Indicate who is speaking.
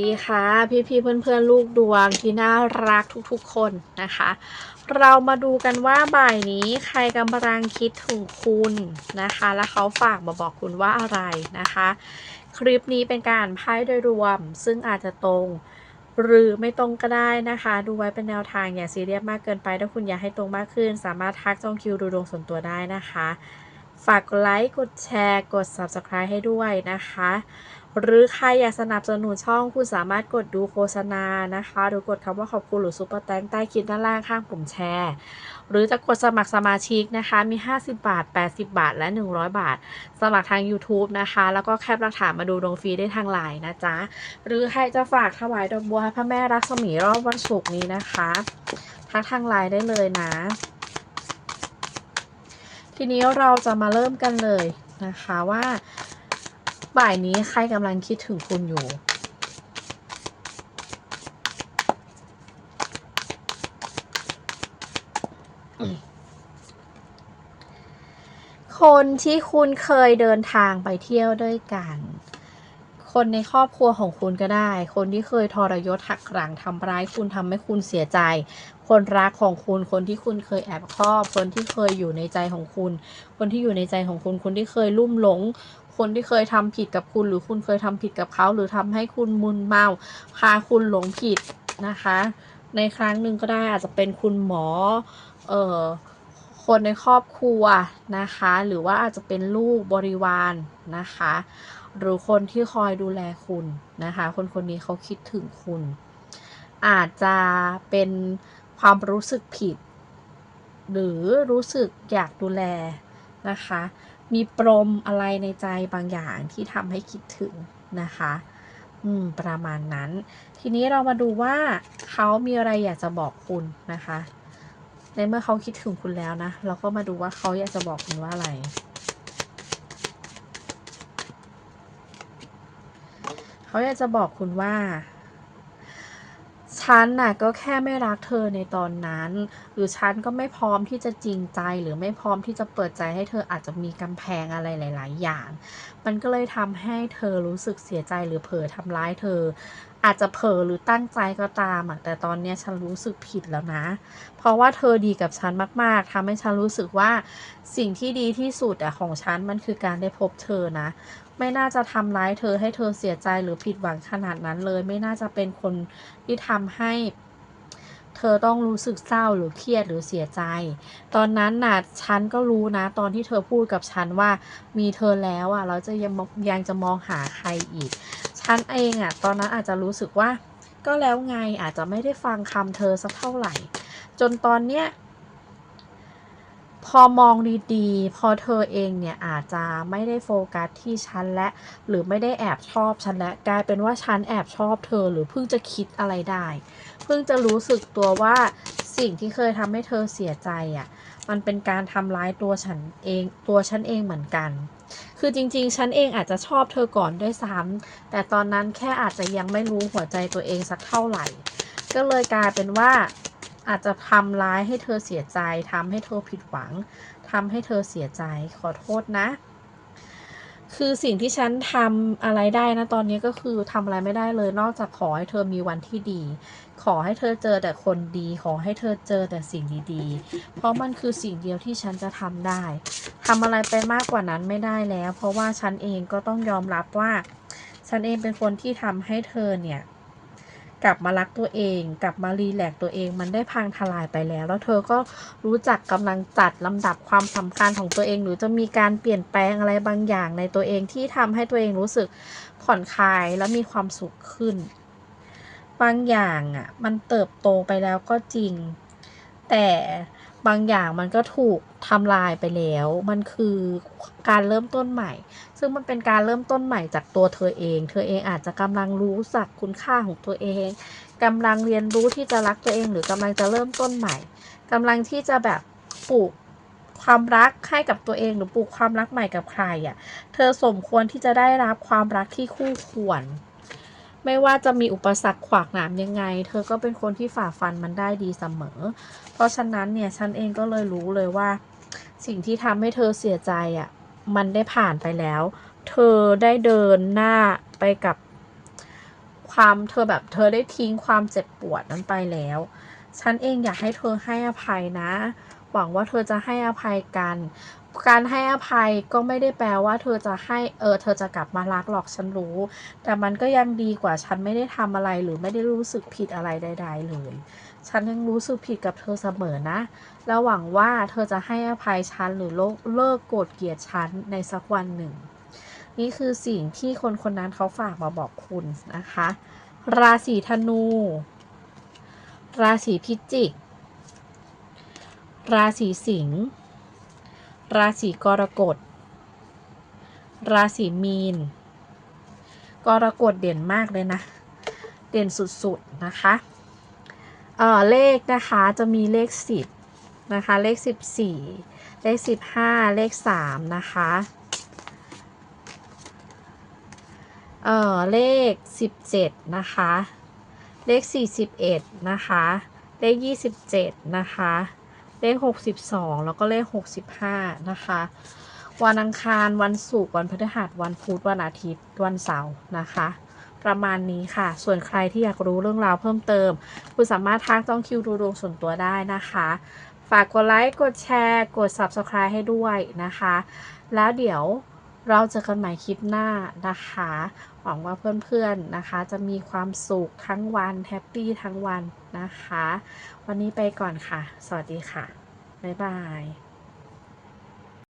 Speaker 1: ดีค่ะพี่ๆเพื่อนๆลูกดวงที่น่ารักทุกๆคนนะคะ เรามาดูกันว่าบ่ายนี้ใครกำลังคิดถึงคุณนะคะ และเขาฝากมาบอกคุณว่าอะไรนะคะ คลิปนี้เป็นการไพ่โดยรวม ซึ่งอาจจะตรงหรือไม่ตรงก็ได้นะคะ ดูไว้เป็นแนวทางอย่าซีเรียสมากเกินไป ถ้าคุณอยากให้ตรงมากขึ้น สามารถทักจองคิวดูดวงส่วนตัวได้นะคะ ฝากกดไลค์กดแชร์ กด Subscribe ให้ด้วยนะคะ หรือใครอยากสนับสนุนช่องคุณสามารถกดดูโฆษณานะคะ หรือกดคำว่าขอบคุณหรือซุปเปอร์แตงใต้คลิปด้านล่างข้างปุ่มแชร์ หรือจะกดสมัครสมาชิกนะคะ มี 50 บาท 80 บาท และ 100 บาทสมัครทาง YouTube นะคะ แล้วก็แคปหลักฐานมาดูดวงฟรีได้ทางไลน์นะจ๊ะ หรือใครจะฝากถวายดอกบัวพระแม่รักษมีรอบวันศุกร์นี้นะคะทักทางไลน์ได้เลยนะ ทีนี้เราจะมาเริ่มกันเลยนะคะว่า บ่ายนี้ใครกำลังคิดถึงคุณอยู่ คนที่คุณเคยเดินทางไปเที่ยวด้วยกัน คนในครอบครัวของคุณก็ได้ คนที่เคยทรยศหักหลังทำร้ายคุณทำให้คุณเสียใจ คนรักของคุณ คนที่คุณเคยแอบชอบ คนที่เคยอยู่ในใจของคุณ คนที่อยู่ในใจของคุณ คนที่เคยลุ่มหลง คนที่เคยทำผิดกับคุณ หรือคุณเคยทำผิดกับเขา หรือทำให้คุณมึนเมาพาคุณหลงผิดนะคะ ในครั้งหนึ่งก็ได้อาจจะเป็นคุณหมอเอ่อคนในครอบครัวนะคะ หรือว่าอาจจะเป็นลูกบริวารนะคะ หรือคนที่คอยดูแลคุณนะคะ คนคนนี้เขาคิดถึงคุณ อาจจะเป็นความรู้สึกผิด หรือรู้สึกอยากดูแลนะคะ มีปรมอะไรในใจบางอย่างที่ทำให้คิดถึงนะคะ อืม ประมาณนั้น ทีนี้เรามาดูว่าเขามีอะไรอยากจะบอกคุณนะคะ ในเมื่อเขาคิดถึงคุณแล้วนะ เราก็มาดูว่าเขาอยากจะบอกคุณว่าอะไรเขาอยากจะบอกคุณว่า ฉันน่ะก็แค่ไม่รักเธอในตอนนั้น หรือฉันก็ไม่พร้อมที่จะจริงใจหรือไม่พร้อมที่จะเปิดใจให้เธออาจจะมีกำแพงอะไรหลาย ๆ อย่าง มันก็เลยทำให้เธอรู้สึกเสียใจหรือเผลอทำร้ายเธอ อาจจะเผลอหรือตั้งใจก็ตามแต่ตอนนี้ฉันรู้สึกผิดแล้วนะ เพราะว่าเธอดีกับฉันมาก ๆทำให้ฉันรู้สึกว่าสิ่งที่ดีที่สุดอะของฉันมันคือการได้พบเธอนะ ไม่น่าจะทำร้ายเธอให้เธอเสียใจหรือผิดหวังขนาดนั้นเลย ไม่น่าจะเป็นคนที่ทำให้เธอต้องรู้สึกเศร้าหรือเครียดหรือเสียใจ ตอนนั้นน่ะฉันก็รู้นะ ตอนที่เธอพูดกับฉันว่ามีเธอแล้วอะเราจะยังยังจะมองหาใครอีก ฉันเองอะตอนนั้นอาจจะรู้สึกว่า ก็แล้วไงอาจจะไม่ได้ฟังคำเธอสักเท่าไหร่ จนตอนเนี้ย พอมองดีๆ พอเธอเองเนี่ยอาจจะไม่ได้โฟกัสที่ฉันและ หรือไม่ได้แอบชอบฉันและ กลายเป็นว่าฉันแอบชอบเธอหรือเพิ่งจะคิดอะไรได้ เพิ่งจะรู้สึกตัวว่าสิ่งที่เคยทำให้เธอเสียใจอะ มันเป็นการทำร้ายตัวฉันเองตัวฉันเองเหมือนกัน คือจริงๆ ฉันเองอาจจะชอบเธอก่อนด้วยซ้ำแต่ตอนนั้นแค่อาจจะยังไม่รู้หัวใจตัวเองสักเท่าไหร่ ก็เลยกลายเป็นว่า อาจจะทำร้ายให้เธอเสียใจทำให้เธอผิดหวังทำให้เธอเสียใจขอโทษนะ คือสิ่งที่ฉันทำอะไรได้นะตอนนี้ก็คือทำอะไรไม่ได้เลย นอกจากขอให้เธอมีวันที่ดี ขอให้เธอเจอแต่คนดี ขอให้เธอเจอแต่สิ่งดีๆ เพราะมันคือสิ่งเดียวที่ฉันจะทำได้ทำอะไรไปมากกว่านั้นไม่ได้แล้ว เพราะว่าฉันเองก็ต้องยอมรับว่า ฉันเองเป็นคนที่ทำให้เธอเนี่ย กลับมารักตัวเอง กลับมารีแลกตัวเอง มันได้พังทลายไปแล้ว แล้วเธอก็รู้จักกำลังจัดลำดับความสำคัญของตัวเอง หรือจะมีการเปลี่ยนแปลงอะไรบางอย่างในตัวเองที่ทำให้ตัวเองรู้สึกผ่อนคลายและมีความสุขขึ้น บางอย่างอะมันเติบโตไปแล้วก็จริง แต่ บางอย่างมันก็ถูกทำลายไปแล้ว มันคือการเริ่มต้นใหม่ ซึ่งมันเป็นการเริ่มต้นใหม่จากตัวเธอเอง เธอเองอาจจะกำลังรู้สักคุณค่าของตัวเองกำลังเรียนรู้ที่จะรักตัวเอง หรือกำลังจะเริ่มต้นใหม่กำลังที่จะแบบปลูกความรักให้กับตัวเองหรือปลูกความรักใหม่กับใครอะ เธอสมควรที่จะได้รับความรักที่คู่ควร ไม่ว่าจะมีอุปสรรคขวากหนามยังไง เธอก็เป็นคนที่ฝ่าฟันมันได้ดีเสมอ เพราะฉะนั้นเนี่ยฉันเองก็เลยรู้เลยว่า สิ่งที่ทำให้เธอเสียใจอะมันได้ผ่านไปแล้ว เธอได้เดินหน้าไปกับความเธอแบบเธอได้ทิ้งความเจ็บปวดนั้นไปแล้ว ฉันเองอยากให้เธอให้อภัยนะ หวังว่าเธอจะให้อภัยกัน การให้อภัยก็ไม่ได้แปลว่า เธอจะให้เออเธอจะกลับมารักหรอกฉันรู้ แต่มันก็ยังดีกว่าฉันไม่ได้ทำอะไรหรือไม่ได้รู้สึกผิดอะไรใด ๆ เลย ฉันยังรู้สึกผิดกับเธอเสมอนะ แล้วหวังว่าเธอจะให้อภัยฉันหรือเลิกเลิกโกรธเกลียดฉันในสักวันหนึ่ง นี่คือสิ่งที่คนคนนั้นเขาฝากมาบอกคุณนะคะ ราศีธนู ราศีพิจิก ราศีสิงห์ ราศีกรกฎ ราศีมีน กรกฎเด่นมากเลยนะ เด่นสุดๆนะคะ เออเลขนะคะจะมีเลขสิบนะคะ เลขสิบสี่เลขสิบห้าเลขสามนะคะ เออเลขสิบเจ็ดนะคะ เลขสี่สิบเอ็ดนะคะ เลขยี่สิบเจ็ดนะคะ เลข 62 แล้วก็เลข 65 นะคะ วันอังคารวันศุกร์วันพฤหัสวันพุธวันอาทิตย์วันเสาร์นะคะ ประมาณนี้ค่ะ ส่วนใครที่อยากรู้เรื่องราวเพิ่มเติม คุณสามารถทักต้องคิวดูดวงส่วนตัวได้นะคะ ฝากกดไลค์กดแชร์ กด Subscribe ให้ด้วยนะคะ แล้วเดี๋ยว เราเจอกันใหม่คลิปหน้านะคะ หวังว่าเพื่อนๆนะคะ จะมีความสุขทั้งวันแฮปปี้ทั้งวันนะคะ วันนี้ไปก่อนค่ะ สวัสดีค่ะ บ๊ายบาย